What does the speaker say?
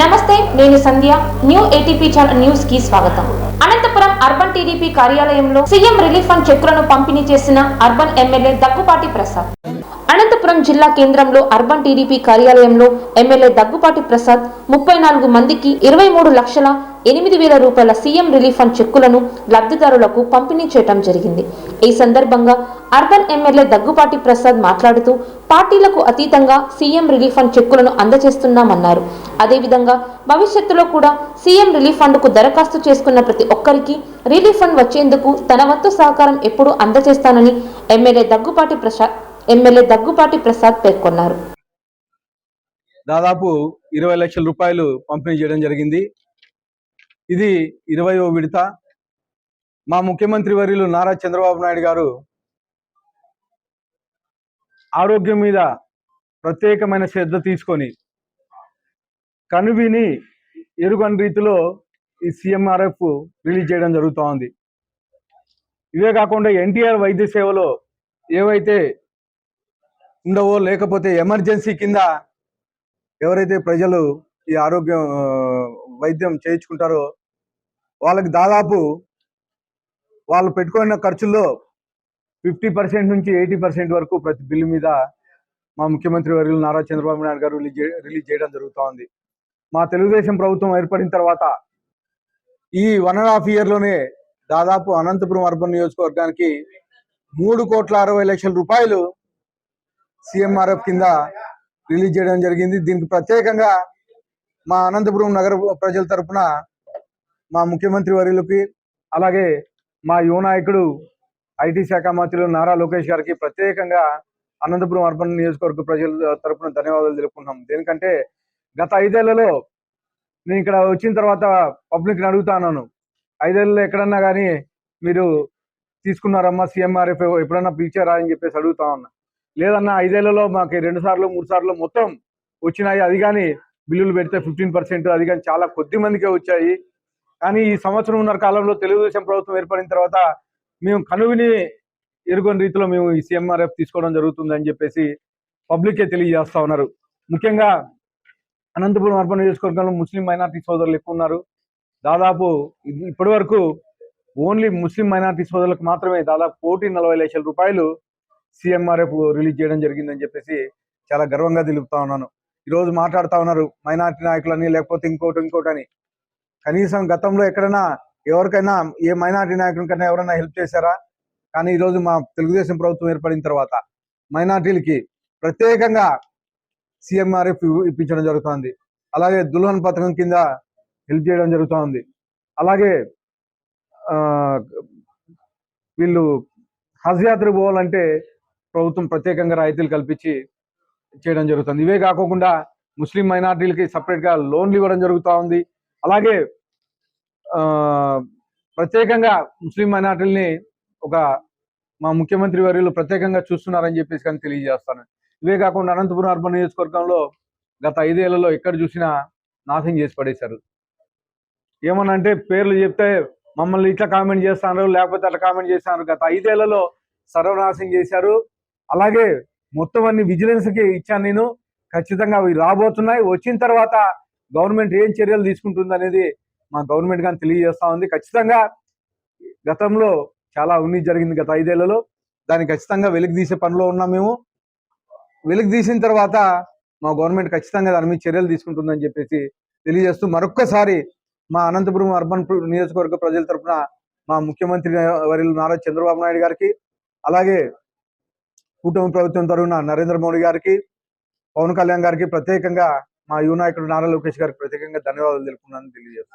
నమస్తే నేను Sandhya. New ATP channel న్యూస్కి స్వాగతం. అనంతపురం అర్బన్ టీడీపీ కార్యాలయంలో సీఎం రిలీఫ్ ఫండ్ చెక్కులను పంపిణీ చేసిన అర్బన్ ఎమ్మెల్యే దగ్గుపాటి ప్రసాద్. అనంతపురం జిల్లా కేంద్రంలో అర్బన్ టీడీపీ కార్యాలయంలో ఎమ్మెల్యే దగ్గుపాటి ప్రసాద్ ముప్పై నాలుగు మందికి ఇరవై మూడు లక్షల ఎనిమిది వేల రూపాయల సీఎం రిలీఫ్ ఫండ్ చెక్కులను లబ్ధిదారులకు పంపిణీ చేయడం జరిగింది. ఈ సందర్భంగా అర్బన్ ఎమ్మెల్యే దగ్గుపాటి ప్రసాద్ మాట్లాడుతూ పార్టీలకు అతీతంగా సీఎం రిలీఫ్ ఫండ్ చెక్కులను అందజేస్తున్నామన్నారు. అదేవిధంగా భవిష్యత్తులో కూడా సీఎం రిలీఫ్ ఫండ్కు దరఖాస్తు చేసుకున్న ప్రతి ఒక్కరికి రిలీఫ్ ఫండ్ వచ్చేందుకు తన వంతు సహకారం ఎప్పుడూ అందజేస్తానని ఎమ్మెల్యే దగ్గుపాటి ప్రసాద్ ఎమ్మెల్యే దగ్గుపాటి ప్రసాద్ పేర్కొన్నారు. దాదాపు ఇరవై లక్షల రూపాయలు పంపిణీ చేయడం జరిగింది. ఇది ఇరవయో విడత. మా ముఖ్యమంత్రి వర్యులు నారా చంద్రబాబు నాయుడు గారు ఆరోగ్యం మీద ప్రత్యేకమైన శ్రద్ధ తీసుకొని కనువిని ఎరుగని రీతిలో ఈ సిఎంఆర్ఎఫ్ రిలీజ్ చేయడం జరుగుతూ ఉంది ఇవే కాకుండా ఎన్టీఆర్ వైద్య సేవలో ఏవైతే ఉండవో లేకపోతే ఎమర్జెన్సీ కింద ఎవరైతే ప్రజలు ఈ ఆరోగ్యం వైద్యం చేయించుకుంటారో వాళ్ళకి దాదాపు వాళ్ళు పెట్టుకున్న ఖర్చుల్లో ఫిఫ్టీ పర్సెంట్ నుంచి ఎయిటీ పర్సెంట్ వరకు ప్రతి బిల్లు మీద మా ముఖ్యమంత్రి వర్యులు నారా చంద్రబాబు నాయుడు గారు రిలీజ్ రిలీజ్ చేయడం జరుగుతోంది మా తెలుగుదేశం ప్రభుత్వం ఏర్పడిన తర్వాత ఈ వన్ అండ్ హాఫ్ ఇయర్లోనే దాదాపు అనంతపురం అర్బన్ నియోజకవర్గానికి మూడు కోట్ల అరవై లక్షల రూపాయలు సిఎంఆర్ఎఫ్ కింద రిలీజ్ చేయడం జరిగింది. దీనికి ప్రత్యేకంగా మా అనంతపురం నగర ప్రజల తరపున మా ముఖ్యమంత్రి వర్యులకి అలాగే మా యువ నాయకుడు ఐటీ శాఖ మంత్రులు నారా లోకేష్ గారికి ప్రత్యేకంగా అనంతపురం అర్బన్ నియోజకవర్గ ప్రజల తరపున ధన్యవాదాలు తెలుపుకుంటున్నాం. దేనికంటే గత ఐదేళ్ళలో నేను ఇక్కడ వచ్చిన తర్వాత పబ్లిక్ని అడుగుతాను ఐదేళ్ళలో ఎక్కడన్నా కానీ మీరు తీసుకున్నారమ్మా సీఎంఆర్ఎఫ్ ఎప్పుడన్నా పిలిచారా అని చెప్పేసి అడుగుతా ఉన్నా. లేదన్నా ఐదేళ్ళలో మాకు రెండు సార్లు మూడు సార్లు మొత్తం వచ్చినాయి. అది కానీ బిల్లులు పెడితే ఫిఫ్టీన్ పర్సెంట్ అది కానీ చాలా కొద్ది మందికే వచ్చాయి. కానీ ఈ సంవత్సరంన్నర కాలంలో తెలుగుదేశం ప్రభుత్వం ఏర్పడిన తర్వాత మేము కనువిని ఎరుగని రీతిలో మేము ఈ సీఎంఆర్ఎఫ్ తీసుకోవడం జరుగుతుంది అని చెప్పేసి పబ్లిక్కే తెలియజేస్తా ఉన్నారు. ముఖ్యంగా అనంతపురం అర్బన్ నియోజకవర్గంలో ముస్లిం మైనార్టీ సోదరులు ఎక్కువ ఉన్నారు. దాదాపు ఇప్పటి వరకు ఓన్లీ ముస్లిం మైనార్టీ సోదరులకు మాత్రమే దాదాపు కోటి నలభై లక్షల రూపాయలు సీఎంఆర్ఎఫ్ రిలీజ్ చేయడం జరిగిందని చెప్పేసి చాలా గర్వంగా తెలుపుతా ఉన్నాను. ఈ రోజు మాట్లాడుతా ఉన్నారు మైనార్టీ నాయకులని లేకపోతే ఇంకోటి ఇంకోటి అని. కనీసం గతంలో ఎక్కడైనా ఎవరికైనా ఏ మైనార్టీ నాయకునికైనా ఎవరైనా హెల్ప్ చేశారా? కానీ ఈరోజు మా తెలుగుదేశం ప్రభుత్వం ఏర్పడిన తర్వాత మైనార్టీలకి ప్రత్యేకంగా సీఎంఆర్ఎఫ్ ఇప్పించడం జరుగుతోంది. అలాగే దుల్హన్ పథకం కింద హెల్ప్ చేయడం జరుగుతోంది. అలాగే వీళ్ళు హజ్ యాత్ర పోవాలంటే ప్రభుత్వం ప్రత్యేకంగా రాయితీలు కల్పించి చేయడం జరుగుతుంది. ఇవే కాకుండా ముస్లిం మైనార్టీలకి సపరేట్గా లోన్లు ఇవ్వడం జరుగుతూ ఉంది అలాగే ప్రత్యేకంగా ముస్లిం మైనార్టీలని ఒక మా ముఖ్యమంత్రి వర్యులు ప్రత్యేకంగా చూస్తున్నారని చెప్పేసి కానీ తెలియజేస్తాను. ఇవే కాకుండా అనంతపురం అర్బన్ నియోజకవర్గంలో గత ఐదేళ్ళలో ఎక్కడ చూసినా నాశనం చేసి పడేశారు. ఏమనంటే పేర్లు చెప్తే మమ్మల్ని ఇట్లా కామెంట్ చేస్తున్నారు లేకపోతే అట్లా కామెంట్ చేస్తున్నారు గత ఐదేళ్ళలో సర్వనాశనం చేశారు. అలాగే మొత్తం అన్ని విజిలెన్స్కి ఇచ్చాను నేను. ఖచ్చితంగా అవి రాబోతున్నాయి. వచ్చిన తర్వాత గవర్నమెంట్ ఏం చర్యలు తీసుకుంటుంది అనేది మా గవర్నమెంట్ కానీ తెలియజేస్తా ఉంది. ఖచ్చితంగా గతంలో చాలా అవినీతి జరిగింది గత ఐదేళ్ళలో. దాన్ని ఖచ్చితంగా వెలికి తీసే పనిలో ఉన్నాం మేము. వెలికి తీసిన తర్వాత మా గవర్నమెంట్ ఖచ్చితంగా దాని మీద చర్యలు తీసుకుంటుందని చెప్పేసి తెలియజేస్తూ మరొక్కసారి మా అనంతపురం అర్బన్ నియోజకవర్గ ప్రజల తరఫున మా ముఖ్యమంత్రి వర్యులు నారా చంద్రబాబు నాయుడు గారికి అలాగే కూటమి ప్రభుత్వం తరఫున నరేంద్ర మోడీ గారికి పవన్ కళ్యాణ్ గారికి ప్రత్యేకంగా మా యువ నాయకుడు నారా లోకేష్ గారికి ప్రత్యేకంగా ధన్యవాదాలు తెలుపుకున్నాను తెలియజేస్తాను